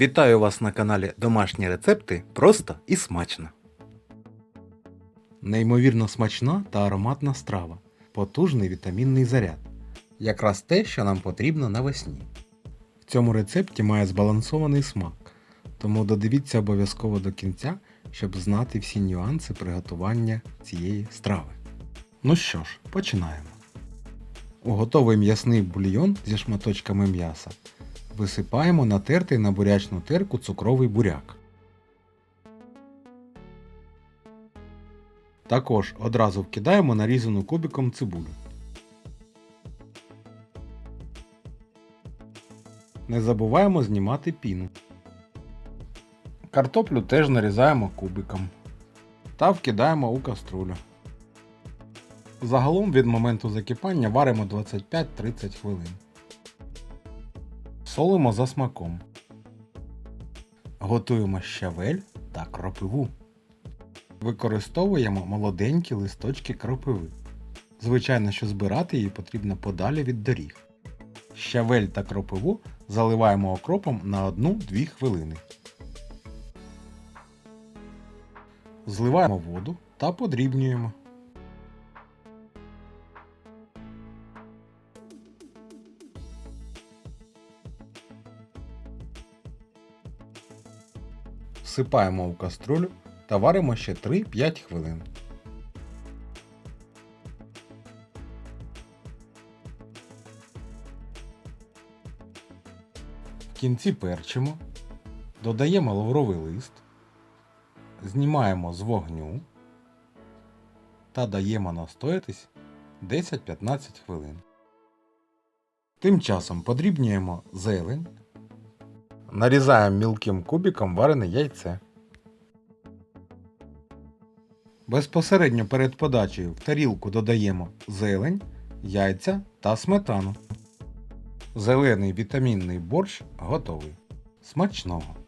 Вітаю вас на каналі Домашні рецепти просто і смачно. Неймовірно смачна та ароматна страва. Потужний вітамінний заряд. Якраз те, що нам потрібно навесні. В цьому рецепті має збалансований смак, тому додивіться обов'язково до кінця, щоб знати всі нюанси приготування цієї страви. Ну що ж, починаємо. У готовий м'ясний бульйон зі шматочками м'яса висипаємо натертий на бурячну терку цукровий буряк. Також одразу вкидаємо нарізану кубиком цибулю. Не забуваємо знімати піну. Картоплю теж нарізаємо кубиком та вкидаємо у каструлю. Загалом від моменту закипання варимо 25-30 хвилин. Солимо за смаком. Готуємо щавель та кропиву. Використовуємо молоденькі листочки кропиви. Звичайно, що збирати її потрібно подалі від доріг. Щавель та кропиву заливаємо окропом на 1-2 хвилини. Зливаємо воду та подрібнюємо. Всипаємо у каструлю та варимо ще 3-5 хвилин. В кінці перчимо, додаємо лавровий лист, знімаємо з вогню та даємо настоятись 10-15 хвилин. Тим часом подрібнюємо зелень Нарізаємо мілким кубиком варене яйце. Безпосередньо перед подачею в тарілку додаємо зелень, яйця та сметану. Зелений вітамінний борщ готовий. Смачного!